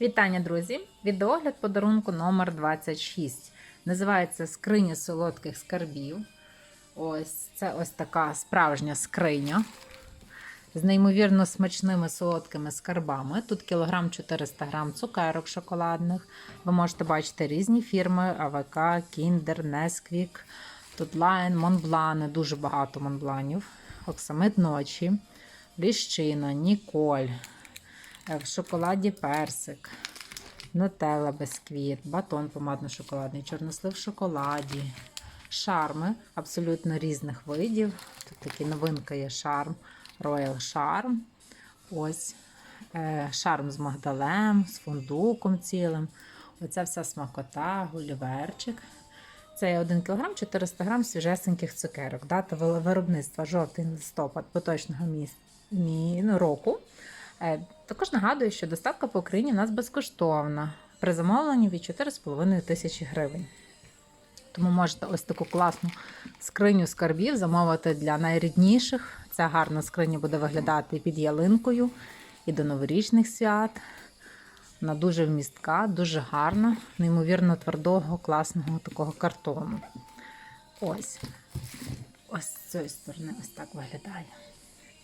Вітання, друзі! Відеогляд подарунку номер 26 Називається Скриня солодких скарбів. Ось це ось така справжня скриня з неймовірно смачними солодкими скарбами. Тут кілограм 400 грам цукерок шоколадних. Ви можете бачити різні фірми: АВК, Кіндер, Несквік. Тут Лайн, Монблани, дуже багато монбланів. Оксамит ночі, Ліщина, Ніколь. Е, В шоколаді персик, нутелла бисквіт, батон помадно-шоколадний, чорнослив в шоколаді, шарми абсолютно різних видів. Тут такі новинка є шарм, Royal Charm. Ось е, шарм з магдалем, з фундуком цілим. Оця вся смакота, гуліверчик. Це є 1 кг 400 г свіжесеньких цукерок. Дата виробництва жовтий листопад поточного міс... мі... ну, року. Е, Також нагадую, що доставка по Україні у нас безкоштовна при замовленні від 4,5 тисячі гривень. Тому можете ось таку класну скриню скарбів замовити для найрідніших. Ця гарна скриня буде виглядати під ялинкою і до новорічних свят. Вона дуже вмістка, дуже гарна, неймовірно твердого, класного такого картону. Ось. Ось з цієї сторони ось так виглядає.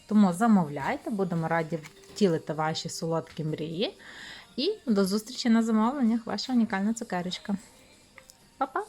Тому замовляйте, будемо раді втілити ваші солодкі мрії. І до зустрічі на замовленнях. Ваша унікальна цукерочка. Па-па!